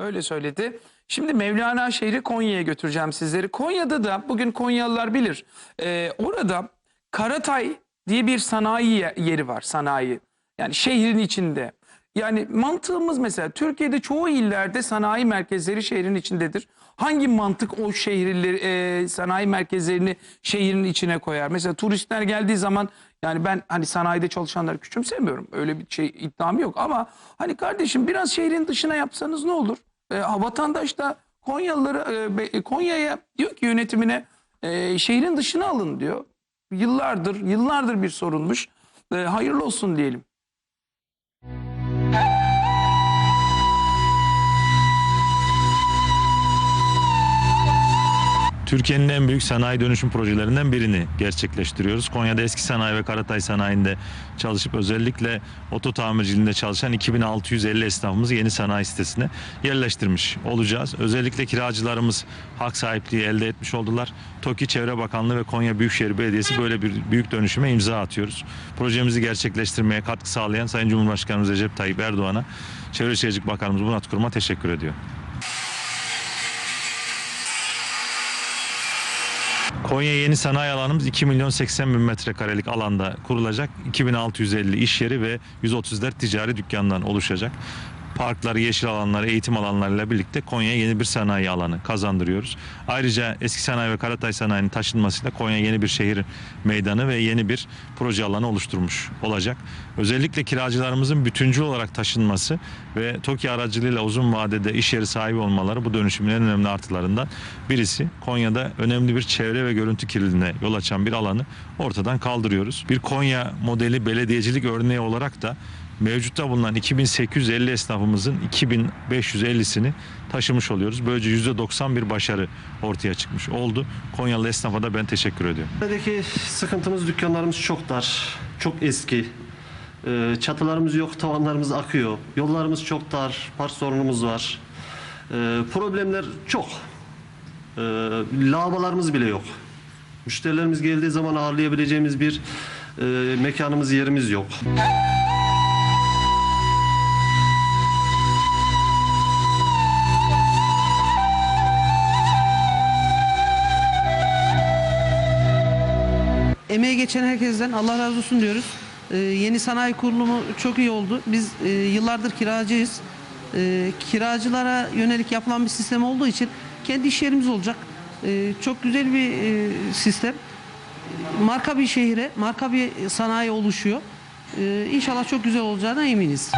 Öyle söyledi. Şimdi Mevlana şehri Konya'ya götüreceğim sizleri. Konya'da da bugün Konyalılar bilir. Ee, orada Karatay diye bir sanayi ye- yeri var. Sanayi. Yani şehrin içinde. Yani mantığımız mesela Türkiye'de çoğu illerde sanayi merkezleri şehrin içindedir. Hangi mantık o şehirleri, e, sanayi merkezlerini şehrin içine koyar? Mesela turistler geldiği zaman yani ben hani sanayide çalışanları küçümsemiyorum. Öyle bir şey iddiam yok ama hani kardeşim biraz şehrin dışına yapsanız ne olur? E, vatandaş da Konyalıları e, be- Konya'ya diyor ki yönetimine e, şehrin dışına alın diyor. Yıllardır yıllardır bir sorunmuş. E, hayırlı olsun diyelim. Türkiye'nin en büyük sanayi dönüşüm projelerinden birini gerçekleştiriyoruz. Konya'da eski sanayi ve Karatay sanayinde çalışıp özellikle oto tamirciliğinde çalışan 2650 esnafımızı yeni sanayi sitesine yerleştirmiş olacağız. Özellikle kiracılarımız hak sahipliği elde etmiş oldular. TOKİ Çevre Bakanlığı ve Konya Büyükşehir Belediyesi böyle bir büyük dönüşüme imza atıyoruz. Projemizi gerçekleştirmeye katkı sağlayan Sayın Cumhurbaşkanımız Recep Tayyip Erdoğan'a Çevre Şehircilik Bakanımız Murat Kurum'a teşekkür ediyor. Konya yeni sanayi alanımız 2 milyon 80 bin metrekarelik alanda kurulacak. 2650 iş yeri ve 134 ticari dükkandan oluşacak. Parkları, yeşil alanları, eğitim alanlarıyla birlikte Konya'ya yeni bir sanayi alanı kazandırıyoruz. Ayrıca eski sanayi ve Karatay sanayinin taşınmasıyla Konya yeni bir şehir meydanı ve yeni bir proje alanı oluşturmuş olacak. Özellikle kiracılarımızın bütüncül olarak taşınması ve TOKİ aracılığıyla uzun vadede iş yeri sahibi olmaları bu dönüşümün en önemli artılarından birisi. Konya'da önemli bir çevre ve görüntü kirliliğine yol açan bir alanı ortadan kaldırıyoruz. Bir Konya modeli belediyecilik örneği olarak da mevcutta bulunan 2850 esnafımızın 2550'sini taşımış oluyoruz. Böylece %90 bir başarı ortaya çıkmış oldu. Konyalı esnafa da ben teşekkür ediyorum. Buradaki sıkıntımız dükkanlarımız çok dar, çok eski. Ee, Çatılarımız yok, tavanlarımız akıyor. Yollarımız çok dar, park sorunumuz var. Ee, Problemler çok. Ee, Lavabolarımız bile yok. Müşterilerimiz geldiği zaman ağırlayabileceğimiz bir e, mekanımız, yerimiz yok. Emeği geçen herkesten Allah razı olsun diyoruz. Ee, yeni sanayi kurulumu çok iyi oldu. Biz e, yıllardır kiracıyız. Ee, kiracılara yönelik yapılan bir sistem olduğu için kendi iş yerimiz olacak. Ee, çok güzel bir e, sistem. Marka bir şehire, marka bir sanayi oluşuyor. Ee, inşallah çok güzel olacağına eminiz.